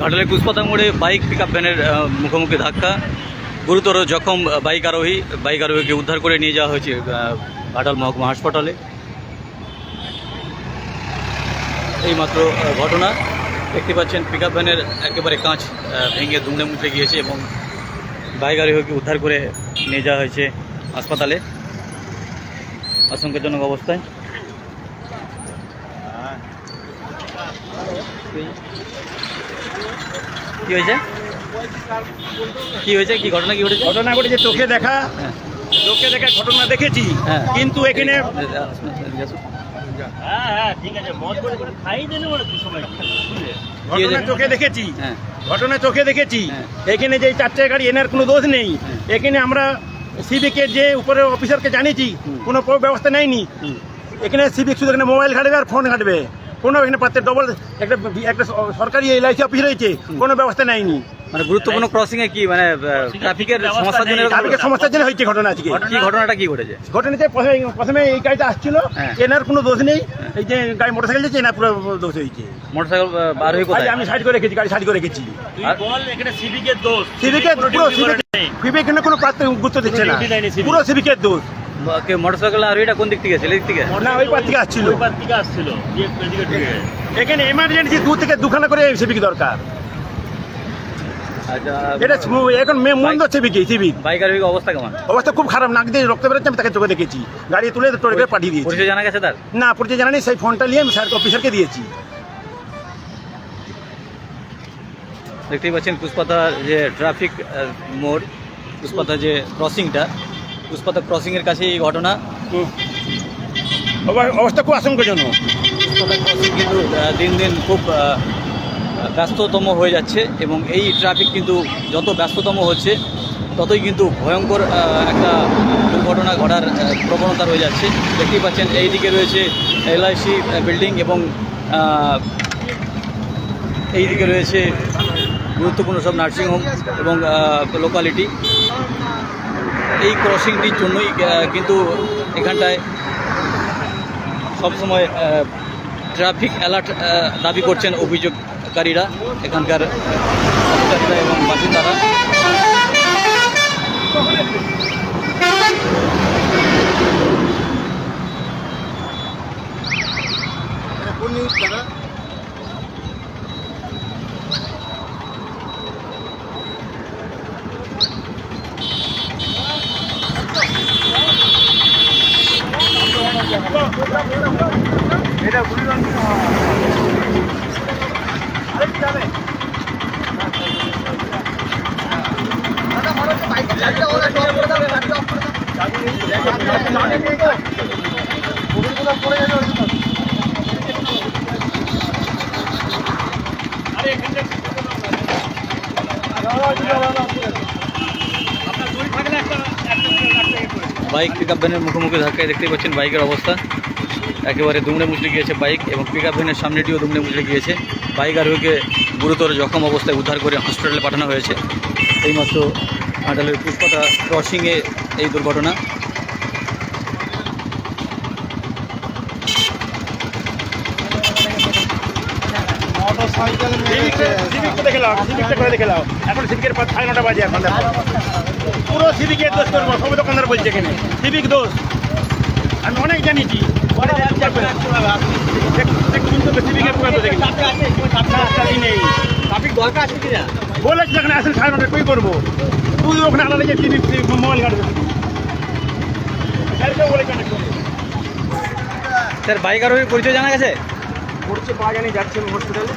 ঘাটালের কুচপাতা মোড়ে bike pick up ভ্যানের মুখোমুখি ধাক্কা। গুরুতর জখম বাইক আরোহী। বাইক আরোহীকে উদ্ধার করে নিয়ে যাওয়া হয়েছে ঘাটাল মহকুমা হাসপাতালে। এইমাত্র ঘটনা। দেখতে পাচ্ছেন পিক আপ ভ্যানের একেবারে কাঁচ ভেঙে দুমড়ে মুচড়ে গিয়েছে এবং বাইক আরোহীকে উদ্ধার করে নিয়ে যাওয়া হয়েছে হাসপাতালে। আশঙ্কাজনক অবস্থায়। কি হয়েছে? কি হয়েছে? কি ঘটনা কি ঘটেছে? ঘটনা ঘটেছে চোখে দেখা। হ্যাঁ। চোখে দেখা ঘটনা দেখেছি হ্যাঁ। কিন্তু এখানে হ্যাঁ ঘটনা চোখে দেখেছি ঘটনা চোখে দেখেছি। এখানে যে চার চাকা গাড়ি এনার কোনো দোষ নেই। এখানে আমরা সিভিকের যে উপরে অফিসারকে জানিয়েছি। কোনো ব্যবস্থা নেয়নি। এখানে সিভিক শুধু এখানে মোবাইল ঘাটবে আর ফোন ঘাটবে। কোনো এখানে পাচ্ছে ডবল একটা একটা সরকারি এলআইসি অফিস রয়েছে কোনো ব্যবস্থা নেয়নি। মানে গুরুত্বপূর্ণ ক্রসিং এ কি মানে ট্রাফিকের সমস্যার জন্য ট্রাফিকের সমস্যার জন্য হয়েছে ঘটনা আজকে। কি ঘটনাটা কি ঘটেছে? ঘটনাতে প্রথমে প্রথমে এই গাড়িটা আসছিল হ্যাঁ। এনার কোনো দোষ নেই এই যে গাড়ি মোটরসাইকেল যাচ্ছে এনার পুরো দোষ হয়েছে। মোটরসাইকেল আরোহী আজ কোথায়? আমি সাইড করে রেখেছি গাড়ি সাইড করে রেখেছি। বল এখানে সিভিকের দোষ। সিভিকের কোনো পুরো duty করে সিভিক নেই। সিভিক এখানে কোনো প্রার্থী গুরুত্ব দিচ্ছে না। পুরো সিভিকের দোষ। কে মোটরসাইকেল আরোহীটা কোন দিক থেকে ছেলে দিক থেকে? না ওই পার থেকে আসছিল। ওই পার থেকে আসছিল। এখানে এমার্জেন্সি দু থেকে দুখানা করে সিভিক দরকার। আচ্ছা এটা এখন মে- মন্দ সিভিক সিভিক বাইক আরোহীর অবস্থা কেমন? অবস্থা খুব খারাপ নাক দিয়ে রক্ত বেরোচ্ছে আমি তাকে চোখে দেখেছি। গাড়ি তুলে পাঠিয়ে দিয়েছি। পরিচয় জানা গেছে তার? না পরিচয় জানা নেই সেই ফোনটা নিয়ে আমি স্যার অফিসারকে দিয়েছি। দেখতেই পাচ্ছেন পুষ্পাতার যে ট্রাফিক মোড় পুষ্পাতা যে ক্রসিংটা পুষ্পাতা ক্রসিংয়ের কাছে এই ঘটনা। অব- অবস্থা খুব আশঙ্কাজনক। ক্রসিং কিন্তু দিন দিন খুব ব্যস্ততম হয়ে যাচ্ছে এবং এই ট্রাফিক কিন্তু যত ব্যস্ততম হচ্ছে ততই কিন্তু ভয়ঙ্কর একটা দুর্ঘটনা ঘটার প্রবণতা রয়ে যাচ্ছে। দেখতেই পাচ্ছেন এই দিকে রয়েছে এলআইসি বিল্ডিং এবং আহ, এই দিকে রয়েছে গুরুত্বপূর্ণ সব নার্সিংহোম এবং লোকালিটি এই ক্রসিংটির জন্যই কিন্তু এখানটায় সবসময় ট্রাফিক অ্যালার্ট দাবি করছেন অভিযোগকারীরা, এখানকার অধিকারীরা এবং বাসিন্দারা। এটা গুলি যাবে বাইকের চাবিটা ওরা করে দেবে চাবি বাইক পিক আপ ভ্যানের মুখোমুখি ধাক্কায় দেখতেই পাচ্ছেন বাইকের অবস্থা। একেবারে দুমড়ে মুচড়ে গিয়েছে বাইক এবং পিক আপ ভ্যানের সামনেটিও দুমড়ে মুচড়ে গিয়েছে। বাইক আরোহীকে গুরুতর জখম অবস্থায় উদ্ধার করে হসপিটালে পাঠানো হয়েছে। এইমাত্র আটালের পুষ্পাতা ক্রসিংয়ে এই দুর্ঘটনা। সিভিকটা দেখে নাও সিভিকটা করে দেখে নাও। এখন সিভিকের সাড়ে নটা বাজে এখন পুরো সিভিকের দোষ করব সব দোকানদার বলছে এখানে। সিভিক দোষ। আমি অনেক জানিছি বলেছি এখানে আসেন সাড়ে নটা কই করব? তুই ওখানে আলাদা যে মোবাইল কাটবে। স্যার বাইক আরোহীর পরিচয় জানা গেছে? পড়ছে পাওয়া যায়নি যাচ্ছে হসপিটালে